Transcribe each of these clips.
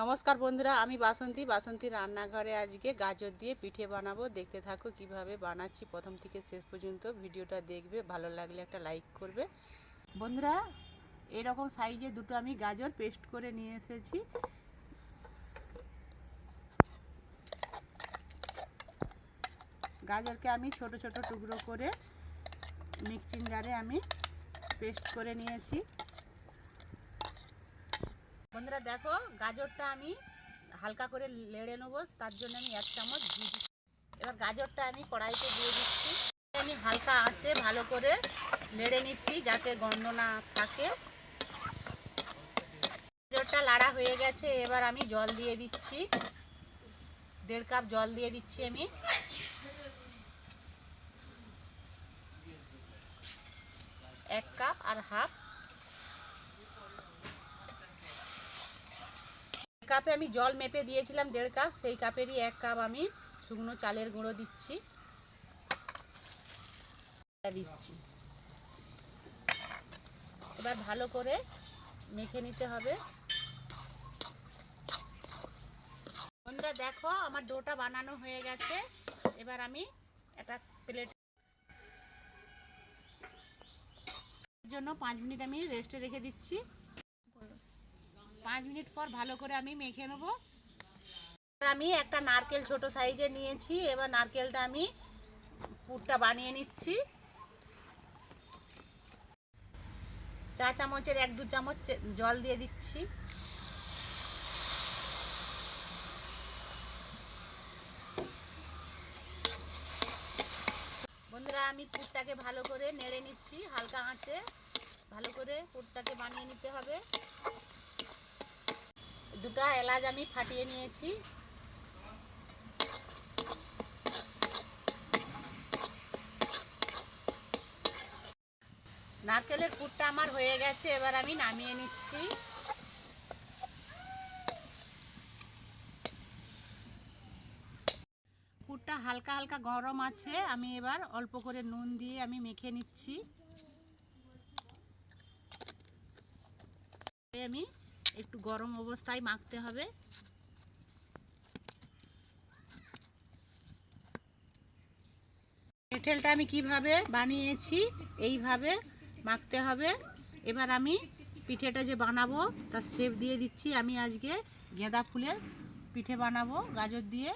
নমস্কার বন্ধুরা, আমি বাসন্তী। বাসন্তী রান্নাঘরে আজকে গাজর দিয়ে পিঠে বানাবো। দেখতে থাকো কীভাবে বানাচ্ছি। প্রথম থেকে শেষ পর্যন্ত ভিডিওটা দেখবে। ভালো লাগলে একটা লাইক করবে। বন্ধুরা, এরকম সাইজে দুটো আমি গাজর পেস্ট করে নিয়ে এসেছি। গাজরকে আমি ছোট ছোট টুকরো করে মিক্সিং জারে আমি পেস্ট করে নিয়েছি। বন্ধুরা দেখো, গাজরটা আমি হালকা করে লেড়ে নেব, তার জন্য আমি এক চামচ ঘি এবার গাজরটা আমি কড়াইতে দিয়ে দিচ্ছি। আমি হালকা আঁচে ভালো করে লেড়ে নিচ্ছি, যাতে গন্ধ না থাকে। গাজরটা লাড়া হয়ে গেছে, এবার আমি জল দিয়ে দিচ্ছি। দেড় কাপ জল দিয়ে দিচ্ছি আমি। এক কাপ আর হাফ কাপে আমি জল মেপে দিয়েছিলাম দেড় কাপ সেই কাপেরই এক কাপ আমি শুকনো চালের গুঁড়ো দিচ্ছি। দিচ্ছি। এবার ভালো করে মেখে নিতে হবে। বন্ধুরা, দেখো আমার ডোটা বানানো হয়ে গেছে। এবার আমি একটা প্লেট জন্য পাঁচ মিনিট আমি রেস্টে রেখে দিচ্ছি। পাঁচ মিনিট পর ভালো করে আমি মেখে নেব। আমি একটা নারকেল ছোট সাইজে নিয়েছি, এবার নারকেলটা আমি পুরটা বানিয়ে নিচ্ছি। চা চামচের এক দু চামচ জল দিয়ে দিচ্ছি। বন্ধুরা, আমি পুরটাকে ভালো করে নেড়ে নিচ্ছি, হালকা আঁচে। ভালো করে পুরটাকে বানিয়ে নিতে হবে। দুটো এলাচ আমি ফাটিয়ে নিয়েছি। নারকেলের পুরটা আমার হয়ে গেছে, এবার আমি নামিয়ে নিচ্ছি। পুরটা হালকা হালকা গরম আছে, আমি এবার অল্প করে নুন দিয়ে আমি মেখে নিচ্ছি। আমি একটু গরম অবস্থায় মাখতে হবে। এঁঠেলটা আমি কীভাবে বানিয়েছি, এইভাবে মাখতে হবে। এবার আমি পিঠেটা যে বানাবো, তার শেপ দিয়ে দিচ্ছি। আমি আজকে গেঁদা ফুলের পিঠে বানাবো, গাজর দিয়ে।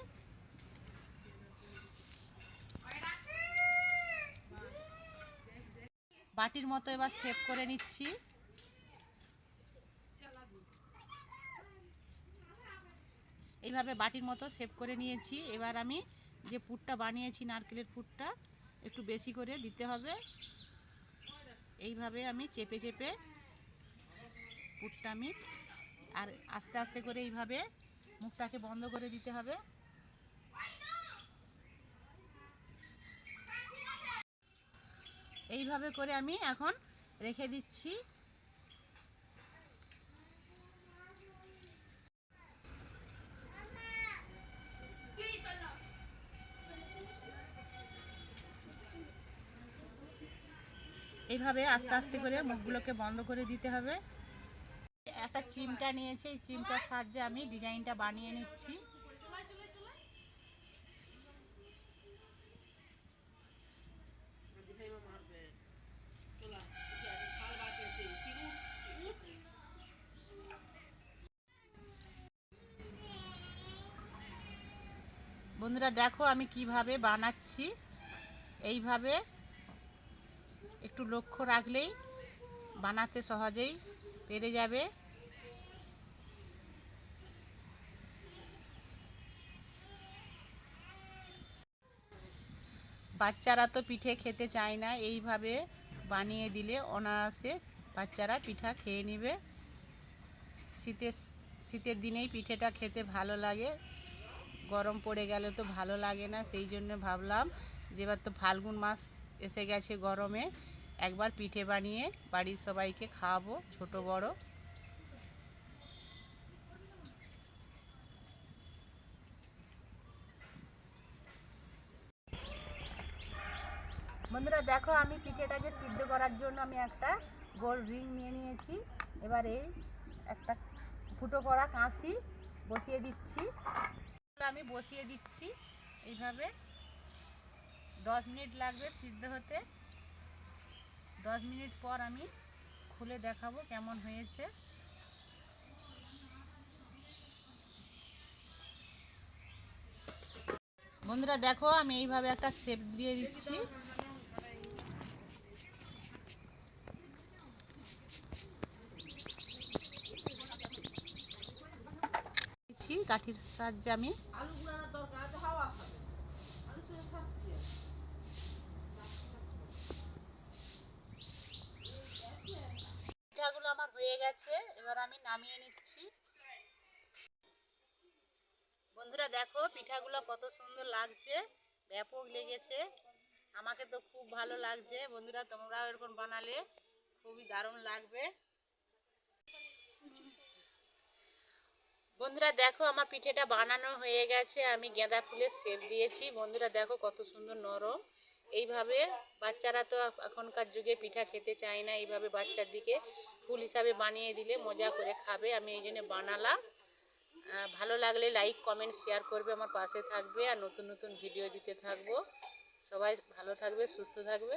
বাটির মতো এবার শেপ করে নিচ্ছি। এইভাবে বাটির মতো সেভ করে নিয়েছি। এবার আমি যে পুরটা বানিয়েছি, নারকেলের পুরটা, একটু বেশি করে দিতে হবে। এইভাবে আমি চেপে চেপে পুরটা আমি আর আস্তে আস্তে করে এইভাবে মুখটাকে বন্ধ করে দিতে হবে। এইভাবে করে আমি এখন রেখে দিচ্ছি। এইভাবে আস্তে আস্তে করে মুখগুলোকে বন্ধ করে দিতে হবে। একটা চিমটা নিয়েছি, এই চিমটার সাহায্যে আমি ডিজাইনটা বানিয়ে নিচ্ছি। বন্ধুরা দেখো আমি কীভাবে বানাচ্ছি। এইভাবে একটু লক্ষ্য রাখলেই বানাতে সহজেই পেরে যাবে। বাচ্চারা তো পিঠে খেতে চায় না, এইভাবে বানিয়ে দিলে অনায়াসে বাচ্চারা পিঠা খেয়ে নেবে। শীতের শীতের দিনেই পিঠেটা খেতে ভালো লাগে। গরম পড়ে গেলে তো ভালো লাগে না, সেই জন্য ভাবলাম যে এবার তো ফাল্গুন মাস এসে গেছে গরমে। একবার পিঠে বানিয়ে বাড়ির সবাইকে খাওয়াবো ছোট বড়। বন্ধুরা দেখো আমি পিঠেটাকে সিদ্ধ করার জন্য আমি একটা গোল রিং নিয়ে নিয়েছি। এবার এই একটা ফুটো করা কাঁচি বসিয়ে দিচ্ছি। আমি বসিয়ে দিচ্ছি। এইভাবে দশ মিনিট লাগবে সিদ্ধ হতে। দশ মিনিট পর আমি খুলে দেখাবো কেমন হয়েছে। বন্ধুরা, দেখো, আমি এইভাবে একটা শেপ দিয়ে দিচ্ছি, কাঠির সাহায্যে আমি পিঠাগুলো আমার হয়ে গেছে এবার আমি নামিয়ে নিচ্ছি। বন্ধুরা দেখো, পিঠাগুলো কত সুন্দর লাগছে, ব্যাপক লেগেছে। আমাকে তো খুব ভালো লাগছে। বন্ধুরা, তোমরাও এরকম বানালে খুবই দারুণ লাগবে। বন্ধুরা দেখো, আমার পিঠেটা বানানো হয়ে গেছে। আমি গেঁদা ফুলের সেপ দিয়েছি। বন্ধুরা দেখো, কত সুন্দর নরম। এইভাবে বাচ্চারা তো এখনকার যুগে পিঠা খেতে চায় না, এইভাবে বাচ্চার দিকে ফুল হিসাবে বানিয়ে দিলে মজা করে খাবে, আমি এই জন্য বানালাম। ভালো লাগলে লাইক কমেন্ট শেয়ার করবে আমার পাশে থাকবে আর নতুন নতুন ভিডিও দিতে থাকব। সবাই ভালো থাকবে, সুস্থ থাকবে।